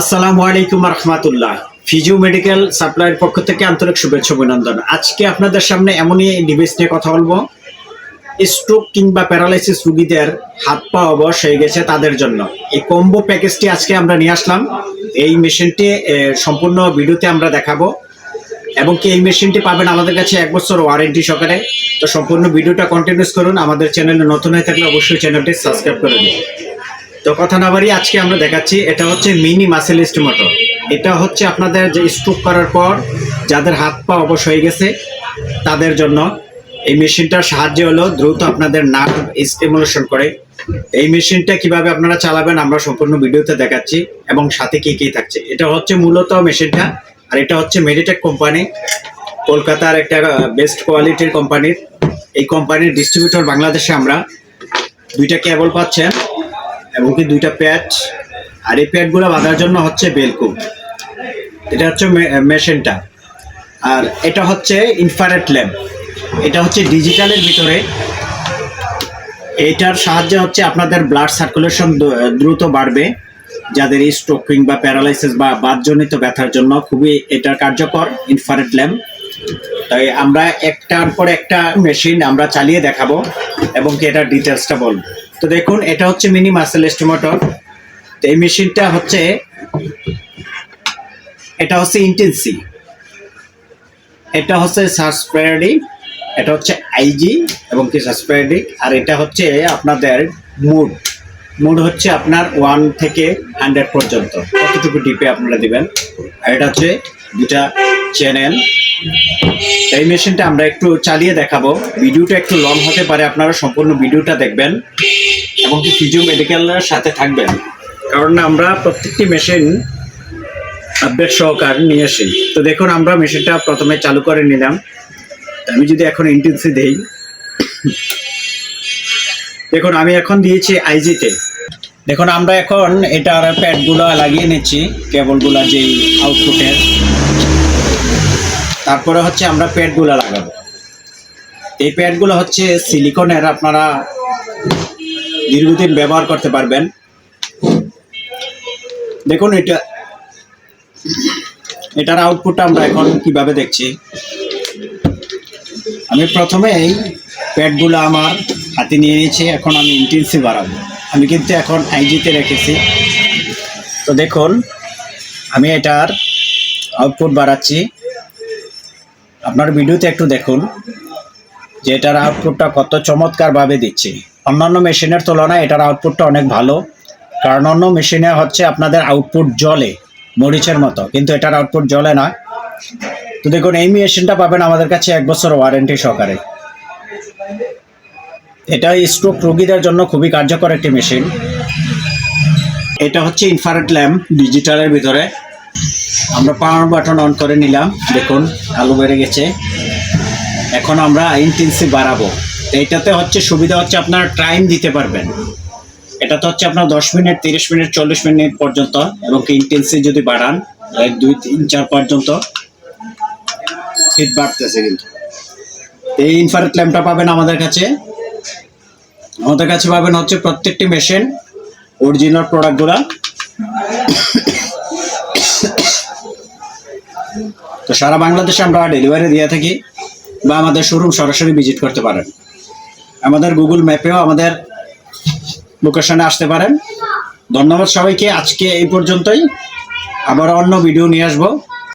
আসসালামু আলাইকুম রহমতুল্লাহ। Physio medical সাপ্লাইয়ের পক্ষ থেকে আন্তরিক শুভেচ্ছা অভিনন্দন। আজকে আপনাদের সামনে এমনই ডিভাইস নিয়ে কথা বলব। স্ট্রোক কিংবা প্যারালাইসিস রুগীদের হাত পা অবশ হয়ে গেছে তাদের জন্য। এই কম্বো প্যাকেজটি আজকে আমরা নিয়ে আসলাম। এই মেশিনটি সম্পূর্ণ ভিডিওতে আমরা দেখাবো। এবং কি এই মেশিনটি পাবেন আমাদের কাছে এক বছর ওয়ারেন্টি সহকারে। তো সম্পূর্ণ ভিডিওটা কন্টিনিউস করুন। আমাদের চ্যানেলে নতুন হয়ে থাকলে অবশ্যই চ্যানেলটি সাবস্ক্রাইব করে দিন। তো কথা না বাড়ি আজকে আমরা দেখাচ্ছি, এটা হচ্ছে মিনি মাসেল মোটর এটা হচ্ছে আপনাদের যে স্ট্রোক করার পর যাদের হাত পা অবশ হয়ে গেছে, তাদের জন্য। এই মেশিনটার সাহায্যে হলো দ্রুত আপনাদের নার্ভ স্টিমুলেশন করে। এই মেশিনটা কীভাবে আপনারা চালাবেন আমরা সম্পূর্ণ ভিডিওতে দেখাচ্ছি এবং সাথে কি কি থাকছে। এটা হচ্ছে মূলত মেশিনটা, আর এটা হচ্ছে মেডিটেক কোম্পানি কলকাতার একটা বেস্ট কোয়ালিটির কোম্পানির এই কোম্পানির ডিস্ট্রিবিউটর বাংলাদেশে আমরা। দুইটা কেবল পাচ্ছেন। এবং কি দুইটা প্যাড আর এই প্যাডগুলো বাঁধার জন্য হচ্ছে বেলকো এটা হচ্ছে মেশিনটা। আর এটা হচ্ছে ইনফারেট ল্যাম্প এটা হচ্ছে ডিজিটালের ভিতরে। এটার সাহায্যে হচ্ছে আপনাদের ব্লাড সার্কুলেশন দ্রুত বাড়বে। যাদের স্ট্রোক কিংবা প্যারালাইসিস বা বাদজনিত ব্যথার জন্য খুবই এটা কার্যকর ইনফারেট ল্যাম্প তাই আমরা একটার পর একটা মেশিন আমরা চালিয়ে দেখাবো এবং কি এটার ডিটেলসটা বলব। তো দেখুন, এটা হচ্ছে মিনি মাসেল এস্টিমেটর তো এই মেশিনটা হচ্ছে, এটা হচ্ছে ইন্টেন্সি এটা হচ্ছে সাসপ্রেয়ারি এটা হচ্ছে আইজি এবং কি সাসপ্রেয়ারি আর এটা হচ্ছে আপনাদের মুড। মুড হচ্ছে আপনার ওয়ান থেকে হান্ড্রেড পর্যন্ত। কতটুকু ডিপে আপনারা দিবেন? আর এটা হচ্ছে দুটা চ্যানেল এই মেশিনটা আমরা একটু চালিয়ে দেখাবো। ভিডিওটা একটু লং হতে পারে, আপনারা সম্পূর্ণ ভিডিওটা দেখবেন এবং কি ফিজিও মেডিকেলের সাথে থাকবেন। কারণ আমরা প্রত্যেকটি মেশিন আপডেট সহকার নিয়ে আসি। তো দেখুন, আমরা মেশিনটা প্রথমে চালু করে নিলাম। আমি যদি এখন ইন্টেন্সি দেই। দেখুন, আমি এখন দিয়েছি আইজিতে দেখুন, আমরা এখন এটার প্যাডগুলো লাগিয়ে নিচ্ছি, কেবলগুলো যেই আউটপুটের তারপরে হচ্ছে আমরা প্যাডগুলো লাগাবো। এই প্যাডগুলো হচ্ছে সিলিকনের, আপনারা দীর্ঘদিন ব্যবহার করতে পারবেন। দেখুন, এটা, এটার আউটপুটটা আমরা এখন কীভাবে দেখছি? আমি প্রথমে এই প্যাডগুলো আমার হাতে নিয়ে নিয়েছি, এখন আমি ইন্টেন্সি বাড়াবো। আমি কিন্তু এখন আইজিতে রেখেছি। তো দেখুন, আমি এটার আউটপুট বাড়াচ্ছি। আপনার ভিডিওতে একটু দেখুন যে এটার আউটপুটটা কত চমৎকারভাবে দিচ্ছে। অন্যান্য মেশিনের তুলনায় এটার আউটপুটটা অনেক ভালো, কারণ অন্য মেশিনে হচ্ছে আপনাদের আউটপুট জলে, মরিচের মতো, কিন্তু এটার আউটপুট জলে না। তো দেখুন, এই মেশিনটা পাবেন আমাদের কাছে এক বছর ওয়ারেন্টি সহকারে। এটা স্ট্রোক রোগীদের জন্য খুবই কার্যকর একটি মেশিন এটা হচ্ছে ইনফারেট ল্যাম্প ডিজিটালের ভিতরে। আমরা পাওয়ার বাটন অন করে নিলাম, দেখুন, আলু বেড়ে গেছে। এখন আমরা ইন্টেন্সিভ বাড়াবো। তো এটাতে হচ্ছে সুবিধা হচ্ছে আপনার টাইম দিতে পারবেন। এটা তো হচ্ছে আপনার দশ মিনিট, তিরিশ মিনিট, চল্লিশ মিনিট পর্যন্ত এবং ইন্টেন্সিভ যদি বাড়ান, এক, দুই, তিন, চার পর্যন্ত হিট বাড়তেছে কিন্তু। এই ইনফারেট ল্যাম্পটা পাবেন আমাদের কাছে আমাদের কাছে পাবেন হচ্ছে প্রত্যেকটি মেশিন অরিজিনাল প্রোডাক্টগুলা তো সারা বাংলাদেশে আমরা ডেলিভারি দিয়ে থাকি বা আমাদের শোরুম সরাসরি ভিজিট করতে পারেন। আমাদের গুগল ম্যাপেও আমাদের লোকেশনে আসতে পারেন। ধন্যবাদ সবাইকে, আজকে এই পর্যন্তই। আবার অন্য ভিডিও নিয়ে আসব।